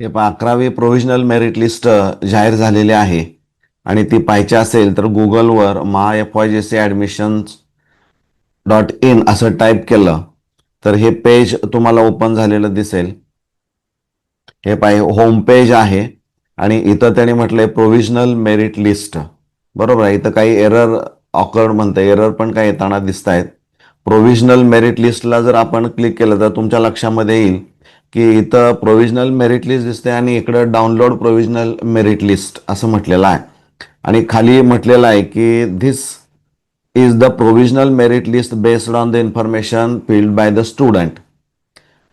हे पहा अकरावी प्रोव्हिजनल मेरिट लिस्ट जाहीर झालेली आहे. आणि ती पाहायची असेल तर गुगलवर Maha F Y J C admissions dot in असं टाईप केलं तर हे पेज तुम्हाला ओपन झालेलं दिसेल. हे पाय होम पेज आहे आणि इथं त्याने म्हटलंय प्रोव्हिजनल मेरिट लिस्ट बरोबर आहे इथं काही एरर ऑकर्ड म्हणतं एरर पण काही येताना दिसत आहेत प्रोव्हिजनल मेरिट लिस्टला जर आपण क्लिक केलं तर तुमच्या लक्षामध्ये येईल. की इथं प्रोव्हिजनल मेरिट लिस्ट दिसते आणि इकडं डाउनलोड प्रोव्हिजनल मेरिट लिस्ट असं म्हटलेलं आहे. आणि खाली म्हटलेलं आहे की this is the provisional merit list based on the information filled by the student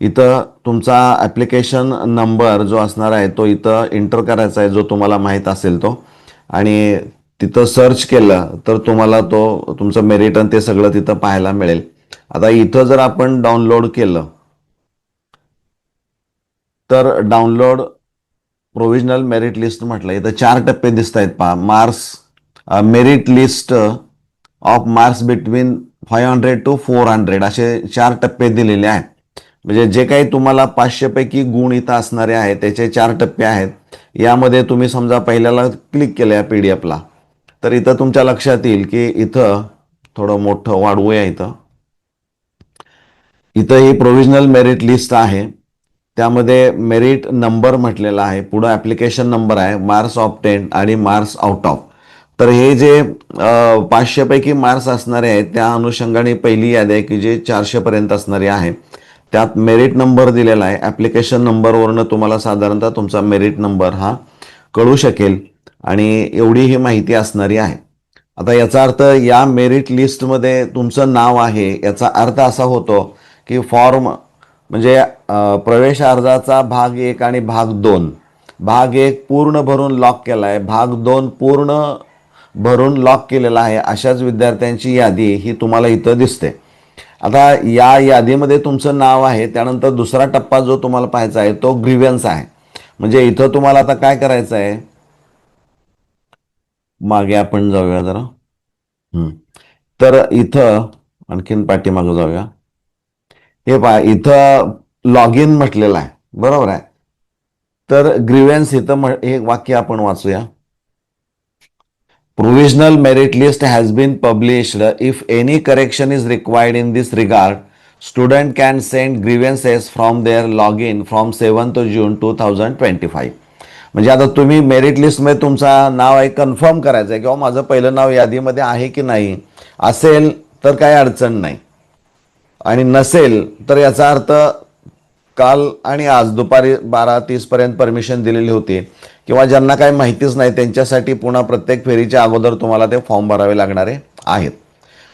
इथं तुमचा ॲप्लिकेशन नंबर जो असणार आहे तो इथं एंटर करायचा आहे जो तुम्हाला माहीत असेल तो. आणि तिथं सर्च केलं तर तुम्हाला तो तुमचं मेरिट आणि ते सगळं तिथं पाहायला मिळेल. आता इथं जर आपण डाउनलोड केलं तर डाउनलोड प्रोव्हिजनल मेरिट लिस्ट म्हटलं. इथं चार टप्पे दिसत आहेत पहा marks merit list of marks between five hundred to four hundred असे चार टप्पे दिलेले आहेत. म्हणजे जे काही तुम्हाला पाचशे पैकी गुण इथं असणारे आहेत त्याचे चार टप्पे आहेत. यामध्ये तुम्ही समजा पहिल्याला क्लिक केलं या पी डी एफला तर इथं तुमच्या लक्षात येईल की इथं थोडं मोठं वाढवूया इथं. इथं ही प्रोव्हिजनल मेरिट लिस्ट आहे. त्यामध्ये मेरिट नंबर म्हटलेला आहे पुढं ॲप्लिकेशन नंबर आहे मार्क्स ऑफ टेन आणि मार्क्स आउट ऑफ तर हे जे पाचशेपैकी मार्क्स असणारे आहेत त्या अनुषंगाने पहिली यादी आहे की जे चारशेपर्यंत असणारी आहे. त्यात मेरिट नंबर दिलेला आहे. ॲप्लिकेशन नंबरवरनं तुम्हाला साधारणतः तुमचा मेरिट नंबर हा कळू शकेल आणि एवढी ही माहिती असणारी आहे. आता याचा अर्थ या मेरिट लिस्टमध्ये तुमचं नाव आहे याचा अर्थ असा होतो की फॉर्म म्हणजे प्रवेश अर्जाचा भाग एक आणि भाग दोन. भाग एक पूर्ण भरून लॉक केला आहे भाग दोन पूर्ण भरून लॉक केलेला आहे अशाच विद्यार्थ्यांची यादी ही तुम्हाला इथं दिसते. आता या यादीमध्ये तुमचं नाव आहे त्यानंतर दुसरा टप्पा जो तुम्हाला पाहायचा आहे तो ग्रीव्हन्स आहे. म्हणजे इथं तुम्हाला आता काय करायचं आहे? मागे आपण जाऊया जरा. तर इथं आणखीन पाठीमागं जाऊया. हे पहा इथं लॉग इन म्हटलेलं आहे. बरोबर आहे? तर ग्रिव्हन्स इथं हे वाक्य आपण वाचूया. Provisional merit list has been published if any correction is required in this regard student can send grievances from their log in from seven to June two thousand twenty five म्हणजे आता तुम्ही मेरिट लिस्टमध्ये तुमचा नाव आहे confirm करायचं आहे किंवा माझं पहिलं नाव यादीमध्ये आहे की नाही? असेल तर काही अडचण नाही. आणि नसेल तर याचा अर्थ काल आणि आज दुपारी बारा तीसपर्यंत परमिशन दिलेली होती. किंवा ज्यांना काही माहितीच नाही त्यांच्यासाठी पुन्हा प्रत्येक फेरीच्या अगोदर तुम्हाला ते फॉर्म भरावे लागणारे आहेत.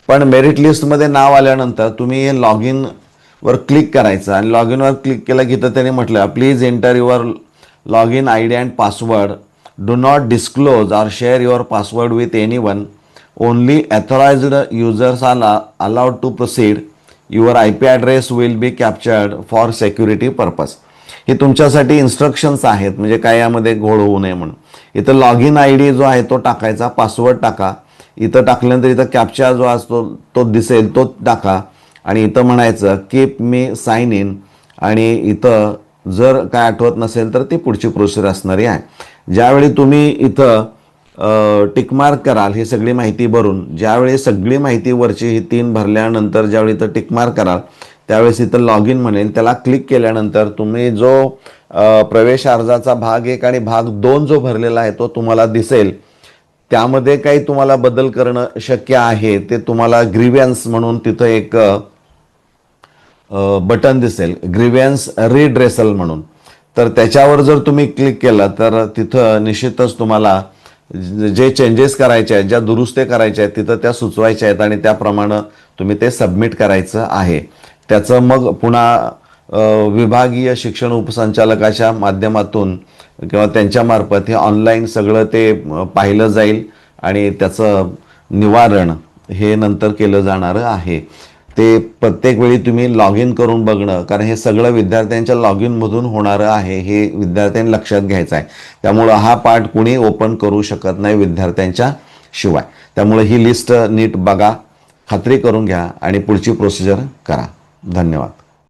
पण मेरिट लिस्टमध्ये नाव आल्यानंतर तुम्ही हे लॉग इनवर क्लिक करायचं आणि लॉग इनवर क्लिक केलं की तर त्याने म्हटलं please enter your log in I D and password. Do not disclose or share your password with any one only authorised users आला allowed to proceed. Your I P address will be captured for security purpose हे तुमच्यासाठी instructions आहेत म्हणजे काय यामध्ये घोळ होऊ नये म्हणून. इथं लॉग इन आय डी जो आहे तो टाकायचा पासवर्ड टाका. इथं टाकल्यानंतर इथं कॅप्चा जो असतो तो दिसेल तो टाका. आणि इथं म्हणायचं कीप मी साईन इन आणि इथं जर काय आठवत नसेल तर ती पुढची प्रोसेस असणारी आहे. ज्यावेळी तुम्ही इथं टिकमार्क कराल ही सगळी माहिती भरून. ज्यावेळी सगळी माहिती वरची ही तीन भरल्यानंतर ज्यावेळी इथं टिकमार्क कराल त्यावेळेस इथं लॉग इन म्हणेल. त्याला क्लिक केल्यानंतर तुम्ही जो प्रवेश अर्जाचा भाग एक आणि भाग दोन जो भरलेला आहे तो तुम्हाला दिसेल. त्यामध्ये काही तुम्हाला बदल करणं शक्य आहे. ते तुम्हाला ग्रीव्हन्स म्हणून तिथं एक बटन दिसेल. ग्रीव्हन्स रिड्रेसल म्हणून. तर त्याच्यावर जर तुम्ही क्लिक केलं तर तिथं निश्चितच तुम्हाला जे चेंजेस करायचे आहेत ज्या दुरुस्त्या करायच्या आहेत तिथं त्या सुचवायच्या आहेत आणि त्याप्रमाणे तुम्ही ते सबमिट करायचं आहे. त्याचं मग पुन्हा विभागीय शिक्षण उपसंचालकाच्या माध्यमातून किंवा त्यांच्यामार्फत हे ऑनलाईन सगळं ते पाहिलं जाईल आणि त्याचं निवारण हे नंतर केलं जाणारं आहे. ते प्रत्येक वेळी तुम्ही लॉग इन करून बघणं कारण हे सगळं विद्यार्थ्यांच्या लॉग इनमधून होणारं आहे हे विद्यार्थ्यांनी लक्षात घ्यायचं आहे. त्यामुळं हा पार्ट कुणी ओपन करू शकत नाही विद्यार्थ्यांच्या शिवाय. त्यामुळे ही लिस्ट नीट बघा खात्री करून घ्या आणि पुढची प्रोसिजर करा. धन्यवाद.